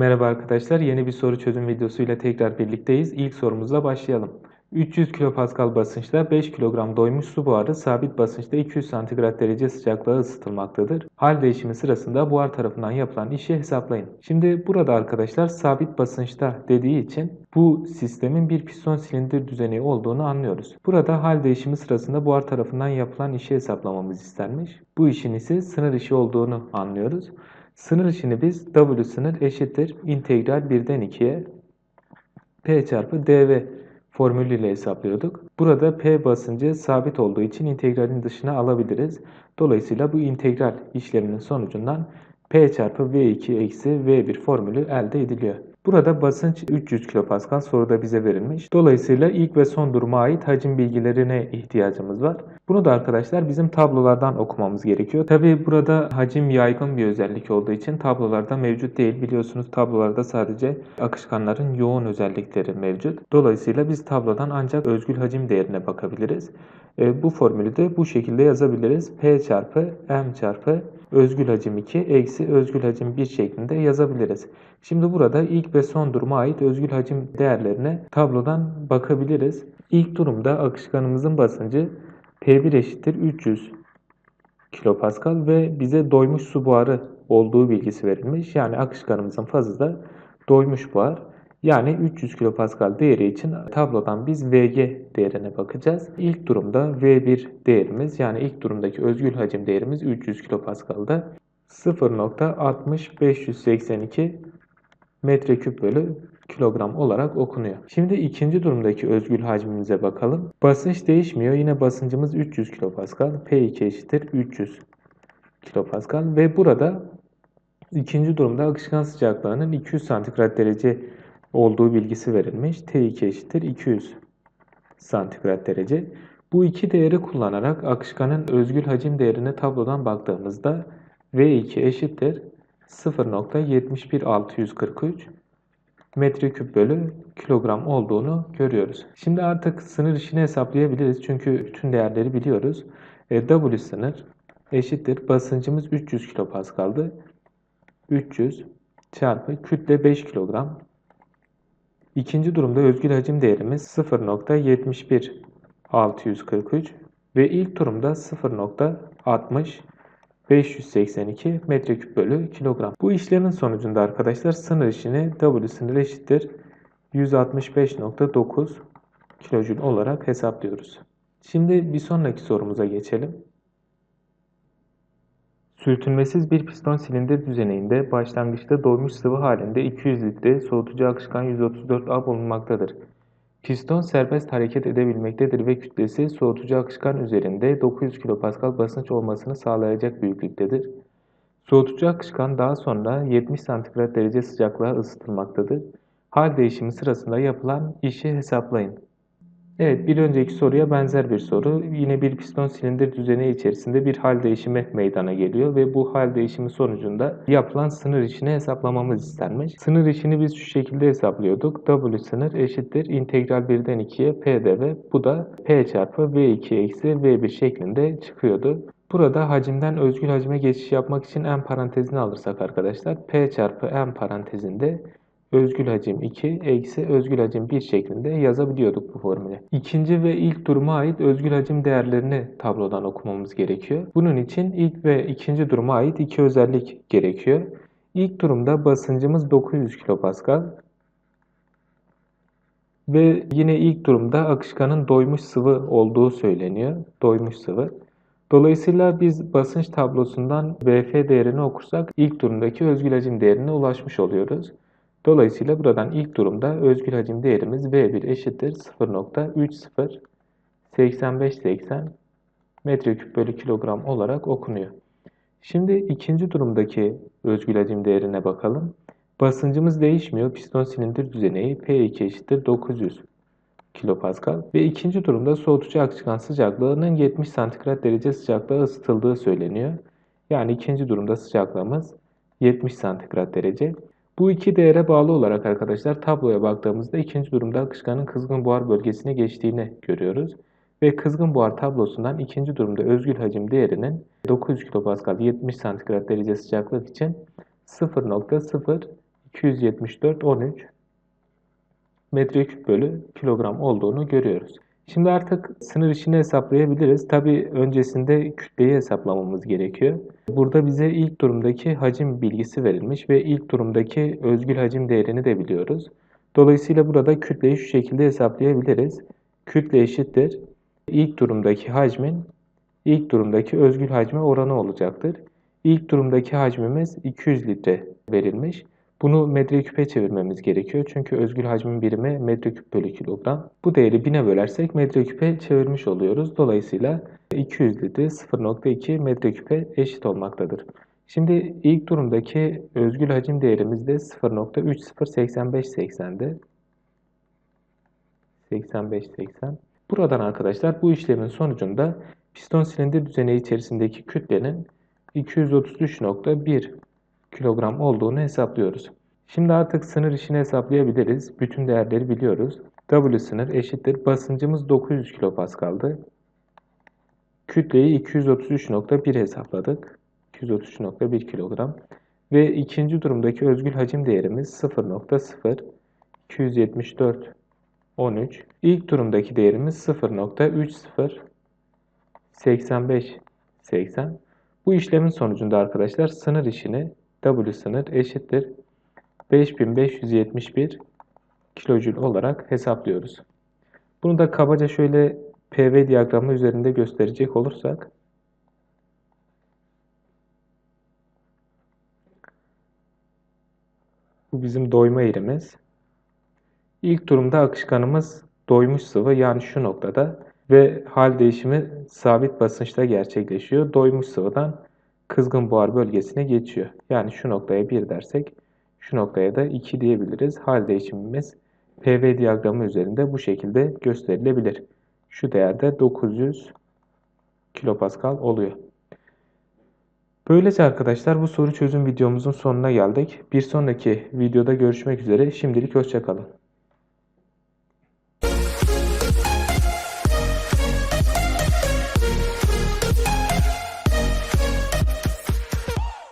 Merhaba arkadaşlar, yeni bir soru çözüm videosuyla tekrar birlikteyiz. İlk sorumuzla başlayalım. 300 kPa basınçta 5 kilogram doymuş su buharı sabit basınçta 200 santigrat derece sıcaklığa ısıtılmaktadır. Hal değişimi sırasında buhar tarafından yapılan işi hesaplayın. Şimdi burada arkadaşlar sabit basınçta dediği için bu sistemin bir piston silindir düzeni olduğunu anlıyoruz. Burada hal değişimi sırasında buhar tarafından yapılan işi hesaplamamız istenmiş. Bu işin ise sınır işi olduğunu anlıyoruz. Sınır işini biz W sınır eşittir integral 1'den 2'ye P çarpı dV formülüyle hesaplıyorduk. Burada P basıncı sabit olduğu için integralin dışına alabiliriz. Dolayısıyla bu integral işleminin sonucundan P çarpı V2 eksi V1 formülü elde ediliyor. Burada basınç 300 kPa soruda bize verilmiş. Dolayısıyla ilk ve son duruma ait hacim bilgilerine ihtiyacımız var. Bunu da arkadaşlar bizim tablolardan okumamız gerekiyor. Tabi burada hacim yaygın bir özellik olduğu için tablolarda mevcut değil. Biliyorsunuz tablolarda sadece akışkanların yoğun özellikleri mevcut. Dolayısıyla biz tablodan ancak özgül hacim değerine bakabiliriz. E, bu formülü de bu şekilde yazabiliriz. P çarpı M çarpı özgül hacim 2 eksi özgül hacim 1 şeklinde yazabiliriz. Şimdi burada ilk ve son duruma ait özgül hacim değerlerine tablodan bakabiliriz. İlk durumda akışkanımızın basıncı P1 eşittir 300 kilopascal ve bize doymuş su buharı olduğu bilgisi verilmiş. Yani akışkanımızın fazı da doymuş buhar. Yani 300 kilopascal değeri için tablodan biz Vg değerine bakacağız. İlk durumda V1 değerimiz yani ilk durumdaki özgül hacim değerimiz 300 kilopascal'da 0.60582 metreküp bölü kilogram olarak okunuyor. Şimdi ikinci durumdaki özgül hacmimize bakalım. Basınç değişmiyor. Yine basıncımız 300 kilopascal. P2 eşittir 300 kilopascal ve burada ikinci durumda akışkan sıcaklığının 200 santigrat derece olduğu bilgisi verilmiş. T2 eşittir 200 santigrat derece. Bu iki değeri kullanarak akışkanın özgül hacim değerine tablodan baktığımızda V2 eşittir 0.71643 metreküp bölü kilogram olduğunu görüyoruz. Şimdi artık sınır işini hesaplayabiliriz çünkü bütün değerleri biliyoruz. E, w sınır eşittir basıncımız 300 kilopaskaldı. 300 çarpı kütle 5 kilogram. İkinci durumda özgül hacim değerimiz 0.71643 ve ilk durumda 0.60 582 metreküp bölü kilogram. Bu işlemin sonucunda arkadaşlar sınır işini W sınır eşittir 165.9 kilojül olarak hesaplıyoruz. Şimdi bir sonraki sorumuza geçelim. Sürtünmesiz bir piston silindir düzeninde başlangıçta doymuş sıvı halinde 200 litre soğutucu akışkan 134A bulunmaktadır. Piston serbest hareket edebilmektedir ve kütlesi soğutucu akışkan üzerinde 900 kPa basınç olmasını sağlayacak büyüklüktedir. Soğutucu akışkan daha sonra 70 santigrat derece sıcaklığa ısıtılmaktadır. Hal değişimi sırasında yapılan işi hesaplayın. Evet bir önceki soruya benzer bir soru. Yine bir piston silindir düzeni içerisinde bir hal değişimi meydana geliyor ve bu hal değişimi sonucunda yapılan sınır işini hesaplamamız istenmiş. Sınır işini biz şu şekilde hesaplıyorduk. W sınır eşittir integral 1'den 2'ye P dv. Bu da P çarpı V2 eksi V1 şeklinde çıkıyordu. Burada hacimden özgül hacime geçiş yapmak için M parantezini alırsak arkadaşlar P çarpı M parantezinde özgül hacim 2 eksi özgül hacim 1 şeklinde yazabiliyorduk bu formülü. İkinci ve ilk duruma ait özgül hacim değerlerini tablodan okumamız gerekiyor. Bunun için ilk ve ikinci duruma ait iki özellik gerekiyor. İlk durumda basıncımız 900 kPa ve yine ilk durumda akışkanın doymuş sıvı olduğu söyleniyor. Doymuş sıvı. Dolayısıyla biz basınç tablosundan Vf değerini okursak ilk durumdaki özgül hacim değerine ulaşmış oluyoruz. Dolayısıyla buradan ilk durumda özgül hacim değerimiz V1 eşittir 0.308580 metreküp bölü kilogram olarak okunuyor. Şimdi ikinci durumdaki özgül hacim değerine bakalım. Basıncımız değişmiyor. Piston silindir düzeneği P2 eşittir 900 kilopascal ve ikinci durumda soğutucu akışkan sıcaklığının 70 santigrat derece sıcaklığa ısıtıldığı söyleniyor. Yani ikinci durumda sıcaklığımız 70 santigrat derece. Bu iki değere bağlı olarak arkadaşlar tabloya baktığımızda ikinci durumda akışkanın kızgın buhar bölgesine geçtiğini görüyoruz. Ve kızgın buhar tablosundan ikinci durumda özgül hacim değerinin 900 kPa 70 santigrat derece sıcaklık için 0.0 274 13 metreküp bölü kilogram olduğunu görüyoruz. Şimdi artık sınır işini hesaplayabiliriz. Tabi öncesinde kütleyi hesaplamamız gerekiyor. Burada bize ilk durumdaki hacim bilgisi verilmiş ve ilk durumdaki özgül hacim değerini de biliyoruz. Dolayısıyla burada kütleyi şu şekilde hesaplayabiliriz. Kütle eşittir. İlk durumdaki hacmin ilk durumdaki özgül hacme oranı olacaktır. İlk durumdaki hacmimiz 200 litre verilmiş. Bunu metreküpe çevirmemiz gerekiyor. Çünkü özgül hacmin birimi metreküp bölü kilogram. Bu değeri 1000'e bölersek metreküpe çevirmiş oluyoruz. Dolayısıyla 200 litre 0.2 metreküpe eşit olmaktadır. Şimdi ilk durumdaki özgül hacim değerimiz de 0.308580'di. 85-80. Buradan arkadaşlar bu işlemin sonucunda piston silindir düzeneği içerisindeki kütlenin 233.1 kilogram olduğunu hesaplıyoruz. Şimdi artık sınır işini hesaplayabiliriz. Bütün değerleri biliyoruz. W sınır eşittir. Basıncımız 900 kilopaskaldı. Kütleyi 233.1 hesapladık. 233.1 kilogram. Ve ikinci durumdaki özgül hacim değerimiz 0.0 274 13. İlk durumdaki değerimiz 0.30 85 80. Bu işlemin sonucunda arkadaşlar sınır işini W sınır eşittir 5571 kilojül olarak hesaplıyoruz. Bunu da kabaca şöyle PV diyagramı üzerinde gösterecek olursak bu bizim doyma yerimiz. İlk durumda akışkanımız doymuş sıvı yani şu noktada ve hal değişimi sabit basınçta gerçekleşiyor. Doymuş sıvıdan kızgın buhar bölgesine geçiyor. Yani şu noktaya 1 dersek şu noktaya da 2 diyebiliriz. Hal değişimimiz PV diyagramı üzerinde bu şekilde gösterilebilir. Şu değerde 900 kilopascal oluyor. Böylece arkadaşlar bu soru çözüm videomuzun sonuna geldik. Bir sonraki videoda görüşmek üzere. Şimdilik hoşçakalın.